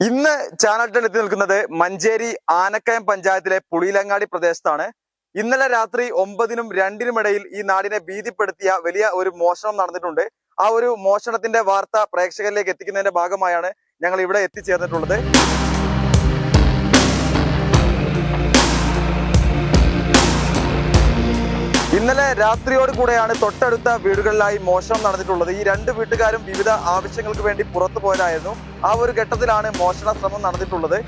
ഇന്ന് ചാനൽ എത്തി നിൽക്കുന്നത് മഞ്ചേരി ആനക്കയം പഞ്ചായത്തിലെ പുളിയിലങ്ങാടി പ്രദേശത്താണ്. ഇന്നലെ രാത്രി ഒമ്പതിനും രണ്ടിനും ഇടയിൽ ഈ നാടിനെ ഭീതിപ്പെടുത്തിയ വലിയ ഒരു മോഷണം നടന്നിട്ടുണ്ട്. ആ ഒരു മോഷണത്തിന്റെ വാർത്ത പ്രേക്ഷകരിലേക്ക് എത്തിക്കുന്നതിന്റെ ഭാഗമായാണ് ഞങ്ങൾ ഇവിടെ എത്തിച്ചേർന്നിട്ടുള്ളത്. ഇന്നലെ രാത്രിയോട് കൂടെയാണ് തൊട്ടടുത്ത വീടുകളിലായി മോഷണം നടന്നിട്ടുള്ളത്. ഈ രണ്ട് വീട്ടുകാരും വിവിധ ആവശ്യങ്ങൾക്ക് വേണ്ടി പുറത്തു പോയതായിരുന്നു. ആ ഒരു ഘട്ടത്തിലാണ് മോഷണ ശ്രമം നടന്നിട്ടുള്ളത്.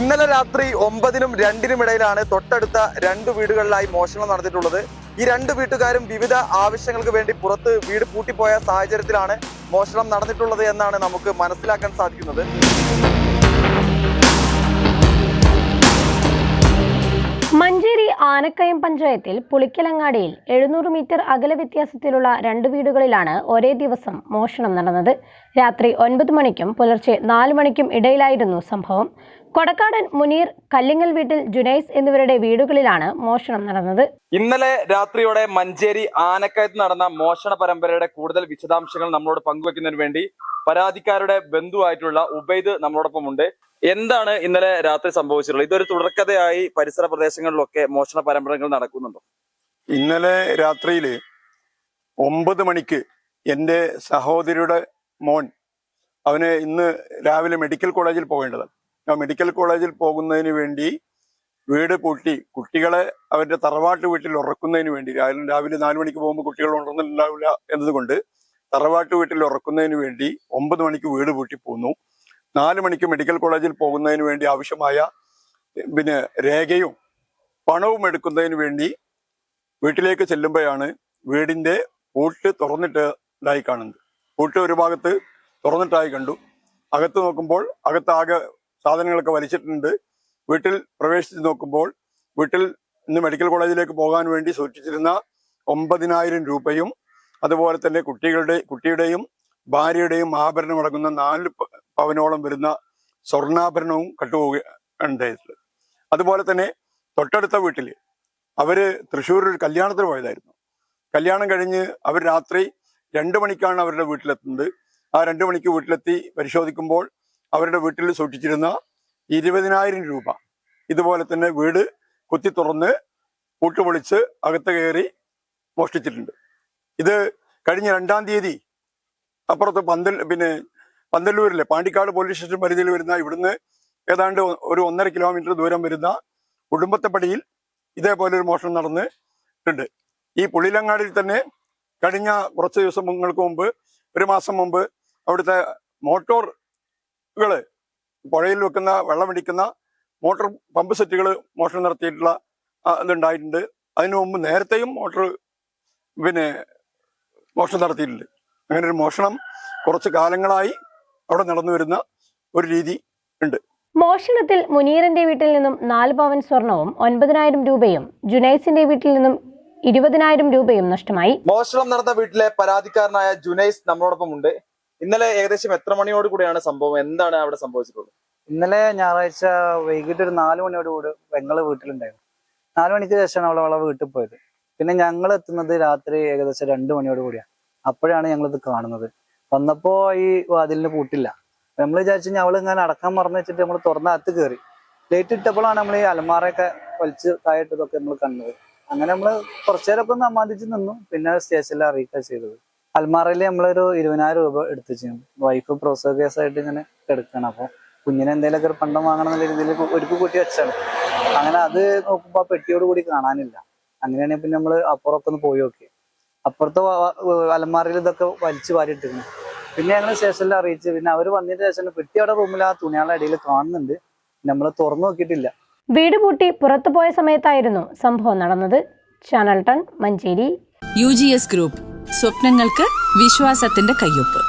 ഇന്നലെ രാത്രി ഒമ്പതിനും രണ്ടിനും ഇടയിലാണ് തൊട്ടടുത്ത രണ്ട് വീടുകളിലായി മോഷണം നടന്നിട്ടുള്ളത്. ഈ രണ്ട് വീട്ടുകാരും വിവിധ ആവശ്യങ്ങൾക്ക് വേണ്ടി പുറത്ത് വീട് പൂട്ടിപ്പോയ സാഹചര്യത്തിലാണ് മോഷണം നടന്നിട്ടുള്ളത് എന്നാണ് നമുക്ക് മനസ്സിലാക്കാൻ സാധിക്കുന്നത്. ആനക്കയം പഞ്ചായത്തിൽ പുളിക്കലങ്ങാടിയിൽ എഴുന്നൂറ് മീറ്റർ അകല വ്യത്യാസത്തിലുള്ള രണ്ട് വീടുകളിലാണ് ഒരേ ദിവസം മോഷണം നടന്നത്. രാത്രി ഒൻപത് മണിക്കും പുലർച്ചെ നാല് മണിക്കും ഇടയിലായിരുന്നു സംഭവം. കൊടക്കാടൻ മുനീർ കല്ലിങ്ങൽ വീട്ടിൽ ജുനൈസ് എന്നിവരുടെ വീടുകളിലാണ് മോഷണം നടന്നത്. ഇന്നലെ രാത്രിയോടെ മഞ്ചേരി ആനക്കയത്ത് നടന്ന മോഷണ പരമ്പരയുടെ കൂടുതൽ വിശദാംശങ്ങൾ നമ്മളോട് പങ്കുവെക്കുന്നതിന് വേണ്ടി പരാതിക്കാരുടെ ബന്ധുവായിട്ടുള്ള ഉബൈദ് നമ്മളോടൊപ്പം ഉണ്ട് എന്താണ് ഇന്നലെ രാത്രി സംഭവിച്ചിട്ടുള്ളത്? ഇതൊരു തുടർക്കഥയായി പരിസര പ്രദേശങ്ങളിലൊക്കെ മോഷണ പരമ്പരകൾ നടക്കുന്നുണ്ടോ? ഇന്നലെ രാത്രിയിൽ ഒമ്പത് മണിക്ക് എന്റെ സഹോദരിയുടെ മോൻ അവന് ഇന്ന് രാവിലെ മെഡിക്കൽ കോളേജിൽ പോകേണ്ടതാണ്. ആ മെഡിക്കൽ കോളേജിൽ പോകുന്നതിന് വേണ്ടി വീട് പൂട്ടി കുട്ടികളെ അവന്റെ തറവാട്ട് വീട്ടിൽ ഉറക്കുന്നതിന് വേണ്ടി രാവിലെ രാവിലെ മണിക്ക് പോകുമ്പോൾ കുട്ടികൾ ഉണർന്നിട്ടുണ്ടാവില്ല എന്നതുകൊണ്ട് തറവാട്ട് വീട്ടിൽ ഉറക്കുന്നതിന് വേണ്ടി ഒമ്പത് മണിക്ക് വീട് പൂട്ടി പോന്നു. നാല് മണിക്ക് മെഡിക്കൽ കോളേജിൽ പോകുന്നതിന് വേണ്ടി ആവശ്യമായ പിന്നെ രേഖയും പണവും എടുക്കുന്നതിന് വേണ്ടി വീട്ടിലേക്ക് ചെല്ലുമ്പോഴാണ് വീടിന്റെ പൂട്ട് തുറന്നിട്ടതായി കാണുന്നത്. പൂട്ട് ഒരു ഭാഗത്ത് തുറന്നിട്ടായി കണ്ടു. അകത്ത് നോക്കുമ്പോൾ അകത്താകെ സാധനങ്ങളൊക്കെ വലിച്ചിട്ടുണ്ട്. വീട്ടിൽ പ്രവേശിച്ച് നോക്കുമ്പോൾ വീട്ടിൽ ഇന്ന് മെഡിക്കൽ കോളേജിലേക്ക് പോകാൻ വേണ്ടി സൂക്ഷിച്ചിരുന്ന ഒമ്പതിനായിരം രൂപയും അതുപോലെ തന്നെ കുട്ടികളുടെ കുട്ടിയുടെയും ഭാര്യയുടെയും ആഭരണം അടങ്ങുന്ന നാല് പവനോളം വരുന്ന സ്വർണാഭരണവും കട്ടുപോവുകയുണ്ടായിട്ടുള്ളത് അതുപോലെ തന്നെ തൊട്ടടുത്ത വീട്ടിൽ അവർ തൃശ്ശൂരിൽ ഒരു കല്യാണത്തിന് പോയതായിരുന്നു. കല്യാണം കഴിഞ്ഞ് അവർ രാത്രി രണ്ടു മണിക്കാണ് അവരുടെ വീട്ടിലെത്തുന്നത്. ആ രണ്ടു മണിക്ക് വീട്ടിലെത്തി പരിശോധിക്കുമ്പോൾ അവരുടെ വീട്ടിൽ സൂക്ഷിച്ചിരുന്ന ഇരുപതിനായിരം രൂപ. ഇതുപോലെ തന്നെ വീട് കുത്തി തുറന്ന് കൂട്ടുപൊളിച്ച് അകത്ത് കയറി മോഷ്ടിച്ചിട്ടുണ്ട്. ഇത് കഴിഞ്ഞ രണ്ടാം തീയതി അപ്പുറത്ത് പന്തൽ പിന്നെ പന്തല്ലൂരിലെ പാണ്ടിക്കാട് പോലീസ് സ്റ്റേഷൻ പരിധിയിൽ വരുന്ന ഇവിടുന്ന് ഏതാണ്ട് ഒരു ഒന്നര കിലോമീറ്റർ ദൂരം വരുന്ന കുടുംബത്തെപ്പടിയിൽ ഇതേപോലെ ഒരു മോഷണം നടന്നിട്ടുണ്ട്. ഈ പുളിലങ്ങാടിൽ തന്നെ കഴിഞ്ഞ കുറച്ച് ദിവസങ്ങൾക്ക് മുമ്പ് ഒരു മാസം മുമ്പ് അവിടുത്തെ മോട്ടോറുകൾ പുഴയിൽ വെക്കുന്ന വെള്ളമടിക്കുന്ന മോട്ടോർ പമ്പ് സെറ്റുകൾ മോഷണം നടത്തിയിട്ടുള്ള ഇതുണ്ടായിട്ടുണ്ട്. അതിനു മുമ്പ് നേരത്തെയും മോട്ടോർ പിന്നെ മോഷണം നടത്തിയിട്ടുണ്ട്. അങ്ങനെ ഒരു മോഷണം കുറച്ച് കാലങ്ങളായി അവിടെ നടന്നു വരുന്ന ഒരു രീതി ഉണ്ട്. മോഷണത്തിൽ മുനീറിന്റെ വീട്ടിൽ നിന്നും നാല് പവൻ സ്വർണവും ഒൻപതിനായിരം രൂപയും ജുനൈസിന്റെ വീട്ടിൽ നിന്നും ഇരുപതിനായിരം രൂപയും നഷ്ടമായി. മോഷണം നടന്ന വീട്ടിലെ പരാതിക്കാരനായ ജുനൈസ് നമ്മളോടൊപ്പം ഉണ്ട് ഇന്നലെ ഏകദേശം എത്ര മണിയോട് കൂടിയാണ് സംഭവം? എന്താണ് അവിടെ സംഭവിച്ചിട്ടുള്ളത്? ഇന്നലെ ഞായറാഴ്ച വൈകിട്ട് ഒരു നാല് മണിയോട് കൂടി പെങ്ങൾ വീട്ടിലുണ്ടായിരുന്നു. നാല് മണിക്ക് ശേഷമാണ് അവളെ അവളെ വീട്ടിൽ പോയത്. പിന്നെ ഞങ്ങൾ എത്തുന്നത് രാത്രി ഏകദേശം രണ്ട് മണിയോട് കൂടിയാണ് അപ്പോഴാണ് ഞങ്ങൾ ഇത് കാണുന്നത്. വന്നപ്പോ ഈ വാതിലിന് പൂട്ടില്ല. നമ്മൾ വിചാരിച്ചു അവൾ ഇങ്ങനെ അടക്കാൻ മറന്നു വെച്ചിട്ട് നമ്മൾ തുറന്ന അകത്ത് കയറി ലേറ്റ് ഇട്ടപ്പോഴാണ് നമ്മൾ ഈ അലമാറയൊക്കെ വലിച്ച് തായിട്ടതൊക്കെ നമ്മൾ കണ്ടത്. അങ്ങനെ നമ്മൾ കുറച്ചേരൊക്കെ ഒന്ന് അമ്മാതിച്ച് നിന്നു. പിന്നെ സ്റ്റേഷനിൽ അറിയിക്കുക ചെയ്തത്. അൽമാറയിൽ നമ്മളൊരു ഇരുപതിനായിരം രൂപ എടുത്തു ചെയ്യും വൈഫ് പ്രോസസ് കേസായിട്ട് ഇങ്ങനെ കിടക്കണം. അപ്പോൾ കുഞ്ഞിനെ എന്തെങ്കിലുമൊക്കെ പണ്ടം വാങ്ങണം എന്നുള്ള രീതിയിൽ ഒരുക്കി കൂട്ടി വെച്ചാണ് അങ്ങനെ അത് നോക്കുമ്പോ ആ പെട്ടിയോട് കൂടി കാണാനില്ല. അങ്ങനെയാണെങ്കിൽ പിന്നെ നമ്മൾ അപ്പുറമൊക്കെ ഒന്ന് പോയി നോക്കി അപ്പുറത്തെ അലമാറയിൽ ഇതൊക്കെ വലിച്ചു വാരിയിട്ടിരുന്നു പിന്നെ ഞങ്ങൾ സ്റ്റേഷനിൽ അറിയിച്ചു പിന്നെ അവർ വന്നതിന് ശേഷം പെട്ടി അവിടെ റൂമിൽ ആ തുണികളുടെ അടിയിൽ കാണുന്നുണ്ട്. നമ്മൾ തുറന്നു നോക്കിയിട്ടില്ല. വീട് പൂട്ടി പുറത്തു പോയ സമയത്തായിരുന്നു സംഭവം നടന്നത്. Channel ton Manjeri. U G S group സ്വപ്നങ്ങൾക്ക് വിശ്വാസത്തിന്റെ കയ്യൊപ്പ്.